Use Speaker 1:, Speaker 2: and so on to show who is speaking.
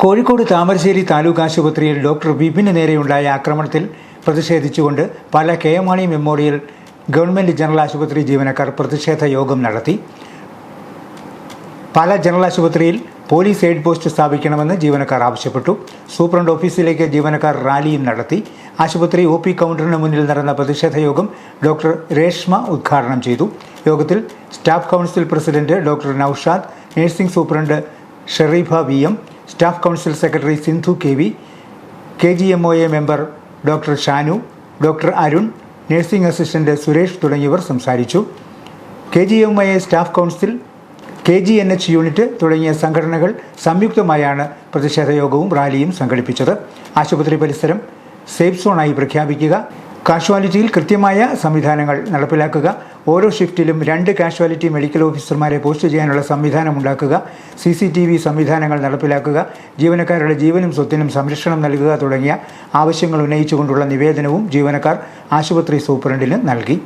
Speaker 1: കോഴിക്കോട് താമരശ്ശേരി താലൂക്ക് ആശുപത്രിയിൽ ഡോക്ടർ വിപിന് നേരെയുണ്ടായ ആക്രമണത്തിൽ പ്രതിഷേധിച്ചുകൊണ്ട് പല K M Mani memorial government general ആശുപത്രി ജീവനക്കാർ പ്രതിഷേധ യോഗം നടത്തി. പല ജനറൽ ആശുപത്രിയിൽ പോലീസ് എയ്ഡ് പോസ്റ്റ് സ്ഥാപിക്കണമെന്ന് ജീവനക്കാർ ആവശ്യപ്പെട്ടു. സൂപ്രണ്ട് ഓഫീസിലേക്ക് ജീവനക്കാർ റാലിയും നടത്തി. ആശുപത്രി ഒ പി കൗണ്ടറിന് മുന്നിൽ നടന്ന പ്രതിഷേധ യോഗം ഡോക്ടർ രേഷ്മ ഉദ്ഘാടനം ചെയ്തു. യോഗത്തിൽ staff council president doctor Naushad nursing superintendent Sherifa V M staff council secretary Sindhu K V K G M O A member doctor Shanu doctor Arun nursing assistant Suresh തുടങ്ങിയവർ സംസാരിച്ചു. K G M I staff council K G N H unit തുടങ്ങിയ സംഘടനകൾ സംയുക്തമായാണ് പ്രതിഷേധ യോഗവും റാലിയും സംഘടിപ്പിച്ചത്. ആശുപത്രി പരിസരം സേഫ് സോണായി പ്രഖ്യാപിക്കുക കാഷ്വാലിറ്റിയിൽ കൃത്യമായ സംവിധാനങ്ങൾ നടപ്പിലാക്കുക. ഓരോ ഷിഫ്റ്റിലും രണ്ട് കാഷ്വാലിറ്റി മെഡിക്കൽ ഓഫീസർമാരെ പോസ്റ്റ് ചെയ്യാനുള്ള സംവിധാനം ഉണ്ടാക്കുക. സി സി ടി വി സംവിധാനങ്ങൾ നടപ്പിലാക്കുക. ജീവനക്കാരുടെ ജീവനും സ്വത്തിനും സംരക്ഷണം നൽകുക തുടങ്ങിയ ആവശ്യങ്ങൾ ഉന്നയിച്ചുകൊണ്ടുള്ള നിവേദനവും ജീവനക്കാർ ആശുപത്രി സൂപ്രണ്ടിന് നൽകി.